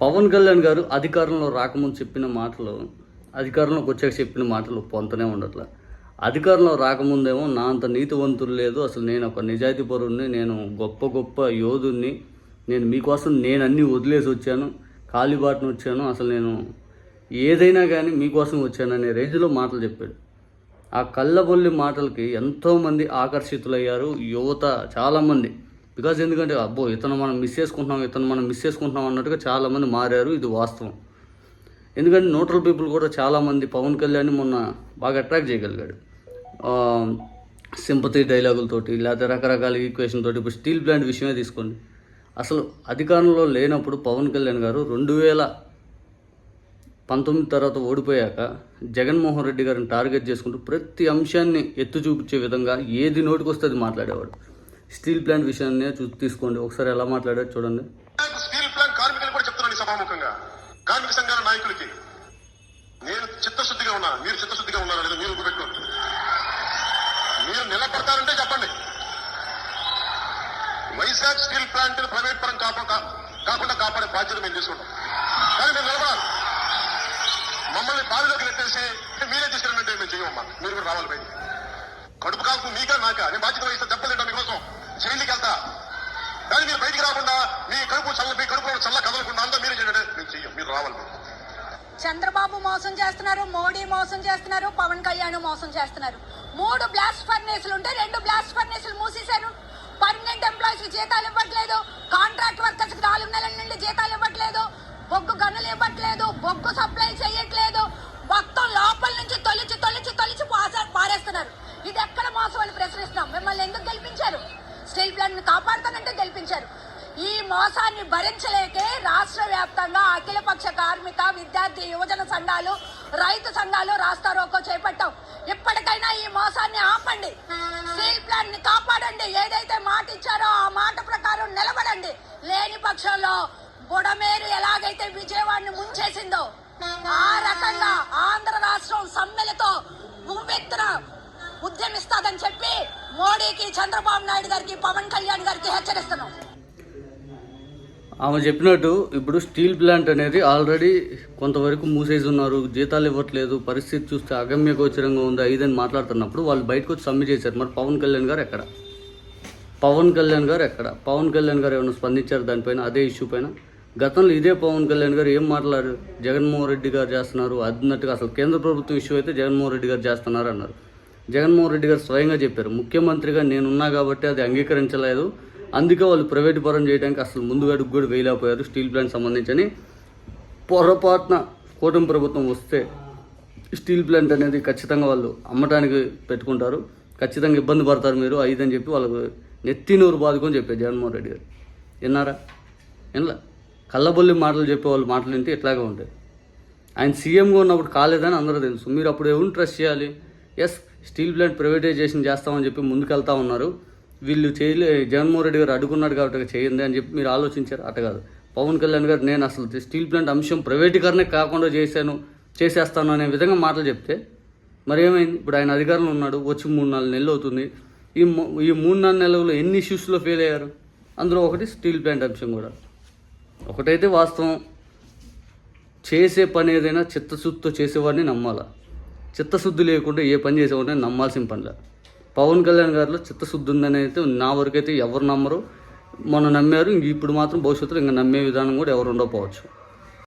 పవన్ కళ్యాణ్ గారు అధికారంలో రాకముందు చెప్పిన మాటలు అధికారంలోకి వచ్చాక చెప్పిన మాటలు పొంతనే ఉండట్ల. అధికారంలో రాకముందేమో నా అంత నీతివంతులు లేదు అసలు నేను ఒక నిజాయితీ పరుణ్ణి నేను గొప్ప గొప్ప యోధుణ్ణి నేను మీకోసం నేను అన్నీ వదిలేసి వచ్చాను కాలిబాటను వచ్చాను అసలు నేను ఏదైనా కానీ మీకోసం వచ్చాననే రేంజ్లో మాటలు చెప్పాడు. ఆ కళ్ళబొల్లి మాటలకి ఎంతోమంది ఆకర్షితులయ్యారు యువత చాలామంది. బికాజ్ ఎందుకంటే అబ్బో ఇతను మనం మిస్ చేసుకుంటున్నాం ఇతను మనం మిస్ చేసుకుంటున్నాం అన్నట్టుగా చాలామంది మారారు ఇది వాస్తవం. ఎందుకంటే న్యూట్రల్ పీపుల్ కూడా చాలామంది పవన్ కళ్యాణ్ మొన్న బాగా అట్రాక్ట్ చేయగలిగాడు. సింపతి డైలాగులతోటి లేకపోతే రకరకాల ఈక్వేషన్ తోటి ఇప్పుడు స్టీల్ ప్లాంట్ విషయమే తీసుకోండి. అసలు అధికారంలో లేనప్పుడు పవన్ కళ్యాణ్ గారు రెండు వేల పంతొమ్మిది తర్వాత ఓడిపోయాక జగన్మోహన్ రెడ్డి గారిని టార్గెట్ చేసుకుంటూ ప్రతి అంశాన్ని ఎత్తు చూపించే విధంగా ఏది నోటికి వస్తే అది మాట్లాడేవాడు. స్టీల్ ప్లాంట్ విషయాన్ని తీసుకోండి. ఒకసారి ఎలా మాట్లాడారు చూడండి. స్టీల్ ప్లాంట్ కార్మికులు కూడా చెప్తున్నాను సభాముఖంగా. కార్మిక సంఘాల నాయకులకి. నేను చిత్తశుద్ధిగా ఉన్నా మీరు చిత్తశుద్ధిగా ఉన్నారా లేదా మీరు పెట్టుకోండి మీరు నిలబడతారంటే చెప్పండి. వైజాగ్ స్టీల్ ప్లాంట్ ప్రైవేట్ పరం కాకుండా కాపాడే బాధ్యత మేము తీసుకుంటాం. కానీ మీరు నిలబడాలి. మమ్మల్ని బావిలోకి నెట్టేసి మీరే తీసుకెళ్ళినట్టే మేము చేయమమ్మా మీరు కూడా రావాలి బయట కడుపు కాకు మీకా నాకా? నేను బాధ్యత వహిస్తాను దెబ్బతింటా మీకోసం జైలుకి వెళ్తా కానీ కాకుండా మీ కడుపు చల్ల మీ కడుపులో చల్ల కదలకుండా అంతా మీరు చేయండి. మేము చెయ్యం మీరు రావాలి చంద్రబాబు మోసం చేస్తున్నారు మోడీ మోసం చేస్తున్నారు పవన్ కళ్యాణ్ మోసం చేస్తున్నారు. మూడు బ్లాస్ట్ ఫర్నేసులు ఉంటే రెండు బ్లాస్ట్ ఫర్నేసులు మూసేశారు. పర్మనెంట్ ఎంప్లాయీస్ జీతాలు ఇవ్వట్లేదు. కాంట్రాక్ట్ వర్కర్స్ నాలుగు నెలల నుండి జీతాలు ఇవ్వట్లేదు. బొగ్గు గనులు ఇవ్వట్లేదు. బొగ్గు సప్లై చేయట్లేదు. మొత్తం లోపల నుంచి తొలిచి తొలిచి తొలిచి పారేస్తున్నారు. ఇది ఎక్కడ మోసం అని ప్రశ్నిస్తున్నాం. మిమ్మల్ని ఎందుకు గెలిపించారు? స్టీల్ ప్లాంట్ కాపాడుతానంటే గెలిపించారు. ఈ మోసాన్ని భరించలేకే రాష్ట్ర వ్యాప్తంగా అఖిలపక్ష కార్మిక విద్యార్థి యువజన సంఘాలు రైతు సంఘాలు రాస్తా రోకో చేపట్టాం. ఇప్పటికైనా ఈ మోసాన్ని ఆపండి. స్టీల్ ప్లాంట్ని కాపాడండి. ఏదైతే మాట ఇచ్చారో ఆ మాట ప్రకారం నిలబడండి. లేని పక్షంలో బుడమేరు ఎలాగైతే విజయవాడని ముంచేసిందో ఆ రకంగా ఆంధ్ర రాష్ట్రం సమ్మెలతో ఉవ్వెత్తున ఉద్యమిస్తాదని చెప్పి మోడీకి చంద్రబాబు నాయుడు గారికి పవన్ కళ్యాణ్ గారికి హెచ్చరిస్తున్నాం. ఆమె చెప్పినట్టు ఇప్పుడు స్టీల్ ప్లాంట్ అనేది ఆల్రెడీ కొంతవరకు మూసేసి ఉన్నారు జీతాలు ఇవ్వట్లేదు. పరిస్థితి చూస్తే అగమ్య గోచరంగా ఉంది ఐదని మాట్లాడుతున్నప్పుడు వాళ్ళు బయటకు వచ్చి సమ్మె చేశారు. మరి పవన్ కళ్యాణ్ గారు ఎక్కడ? పవన్ కళ్యాణ్ గారు ఎక్కడ? పవన్ కళ్యాణ్ గారు ఏమైనా స్పందించారు దానిపైన? అదే ఇష్యూ పైన? గతంలో ఇదే పవన్ కళ్యాణ్ గారు ఏం మాట్లాడారు? జగన్మోహన్ రెడ్డి గారు చేస్తున్నారు. అన్నట్టుగా అసలు కేంద్ర ప్రభుత్వం ఇష్యూ అయితే జగన్మోహన్ రెడ్డి గారు చేస్తున్నారు అన్నారు. జగన్మోహన్ రెడ్డి గారు స్వయంగా చెప్పారు. ముఖ్యమంత్రిగా నేనున్నా కాబట్టి అది అంగీకరించలేదు. అందుకే వాళ్ళు ప్రైవేట్ పరం చేయడానికి అసలు ముందుగా అడుగు కూడా వేయలేకపోయారు. స్టీల్ ప్లాంట్ సంబంధించని పొరపాటున కూటమి ప్రభుత్వం వస్తే స్టీల్ ప్లాంట్ అనేది ఖచ్చితంగా వాళ్ళు అమ్మటానికి పెట్టుకుంటారు. ఖచ్చితంగా ఇబ్బంది పడతారు మీరు అయిదని చెప్పి వాళ్ళకు నెత్తి నూరు బాదుకొని చెప్పారు జగన్మోహన్ రెడ్డి గారు. విన్నారా? వినలా? కళ్ళబొల్లి మాటలు చెప్పే వాళ్ళు మాటలు వింటే ఇట్లాగే ఉంటాయి. ఆయన సీఎంగా ఉన్నప్పుడు కాలేదని అందరూ తెలుసు. మీరు అప్పుడు ఎవరిని ట్రస్ట్ చేయాలి? ఎస్ స్టీల్ ప్లాంట్ ప్రైవేటైజేషన్ చేస్తామని చెప్పి ముందుకెళ్తా ఉన్నారు. వీళ్ళు చేయలే జగన్మోహన్ రెడ్డి గారు అడుగున్నాడు కాబట్టి చేయండి అని చెప్పి మీరు ఆలోచించారు. అట్ట కాదు. పవన్ కళ్యాణ్ గారు నేను అసలు స్టీల్ ప్లాంట్ అంశం ప్రైవేటీకరణ కాకుండా చేశాను చేసేస్తాను అనే విధంగా మాటలు చెప్తే మరి ఏమైంది? ఇప్పుడు ఆయన అధికారంలో ఉన్నాడు వచ్చి మూడు నాలుగు నెలలు అవుతుంది. ఈ ఈ మూడు నాలుగు నెలల్లో ఎన్ని ఇష్యూస్లో ఫెయిల్ అయ్యారు? అందులో ఒకటి స్టీల్ ప్లాంట్ అంశం కూడా. ఒకటైతే వాస్తవం చేసే పని ఏదైనా చిత్తశుద్ధితో చేసేవాడిని నమ్మాలా. చిత్తశుద్ధి లేకుండా ఏ పని చేసేవాడిని నమ్మాల్సిన పనిలా. పవన్ కళ్యాణ్ గారిలో చిత్తశుద్ధి ఉందని అయితే నా వరకైతే ఎవరు నమ్మరు. మనం నమ్మారు ఇంక ఇప్పుడు మాత్రం భవిష్యత్తులో ఇంకా నమ్మే విధానం కూడా ఎవరు ఉండకపోవచ్చు.